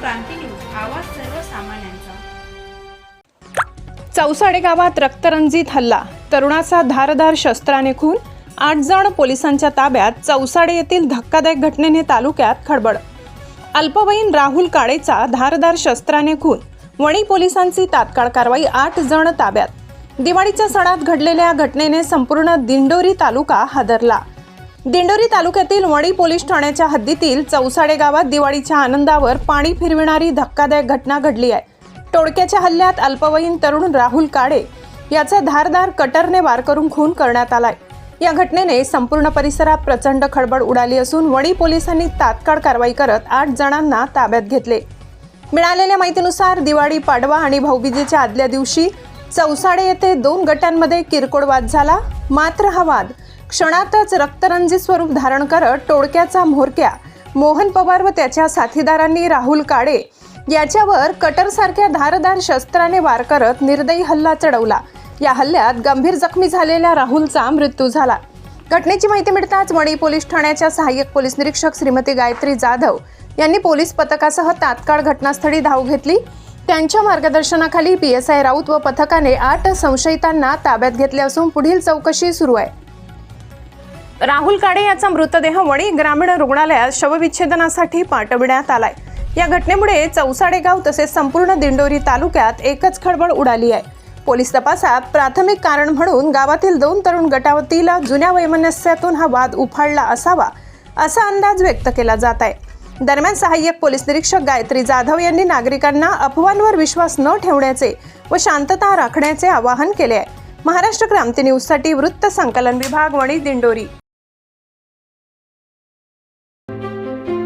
क्रांती news आवाज सर्वसामान्यांचा. चौसाडे गावात रक्तरंजित हल्ला. तरुणाचा धारधार शस्त्राने खून. आठ जण पोलिसांच्या ताब्यात चौसाडे येथील धक्कादायक घटनेने तालुक्यात खडबड अल्पवयीन राहुल काळेचा धारदार शस्त्राने खून. वणी पोलिसांची तात्काळ कारवाई आठ जण ताब्यात. दिवाळीच्या सणात घडलेल्या घटनेने संपूर्ण दिंडोरी तालुका हादरला. दिंडोरी तालुक्यातील वणी पोलीस ठाण्याच्या हद्दीतील चौसाडे गावात दिवाळीच्या आनंदावर पाणी फिरविणारी धक्कादायक घटना घडली आहे. टोळक्याच्या हल्ल्यात अल्पवयीन तरुण राहुल काळे याचा धारदार कटरने वार करून खून करण्यात आलाय. या घटनेने संपूर्ण परिसरात प्रचंड खळबळ उडाली असून वणी पोलिसांनी तात्काळ कारवाई करत आठ जणांना ताब्यात घेतले. मिळालेल्या माहितीनुसार दिवाळी पाडवा आणि भाऊबीजेच्या आदल्या दिवशी चौसाडे येथे दोन गटांमध्ये किरकोळ वाद झाला. मात्र हा वाद क्षणातच रक्तरंजित स्वरूप धारण करत टोळक्याचा म्होरक्या मोहन पवार व त्याच्या साथीदारांनी राहुल काळे याच्यावर कटरसारख्या धारदार शस्त्राने वार करत निर्दयी हल्ला चढवला. या हल्ल्यात गंभीर जखमी झालेल्या राहुलचा मृत्यू झाला. घटनेची माहिती मिळताच वणी पोलीस ठाण्याच्या सहाय्यक पोलीस निरीक्षक श्रीमती गायत्री जाधव यांनी पोलीस पथकासह तात्काळ घटनास्थळी धाव घेतली. त्यांच्या मार्गदर्शनाखाली पी एस आय राऊत व पथकाने आठ संशयितांना ताब्यात घेतले असून पुढील चौकशी सुरू आहे. राहुल काडे याचा मृतदेह वणी ग्रामीण रुग्णालयात शवविच्छेदनासाठी पाठविण्यात आलाय. या घटनेमुळे चौसाडे गाव तसेच संपूर्ण दिंडोरी तालुक्यात एकच खळबळ उडाली आहे. पोलीस तपासात प्राथमिक कारण म्हणून गावातील दोन तरुण गटावतीला जुन्या वैमनस्यातून हा वाद उफाळला असावा असा अंदाज व्यक्त केला जात आहे. दरम्यान सहाय्यक पोलीस निरीक्षक गायत्री जाधव यांनी नागरिकांना अफवांवर विश्वास न ठेवण्याचे व शांतता राखण्याचे आवाहन केले आहे. महाराष्ट्र क्रांती न्यूजसाठी वृत्त संकलन विभाग वणी दिंडोरी.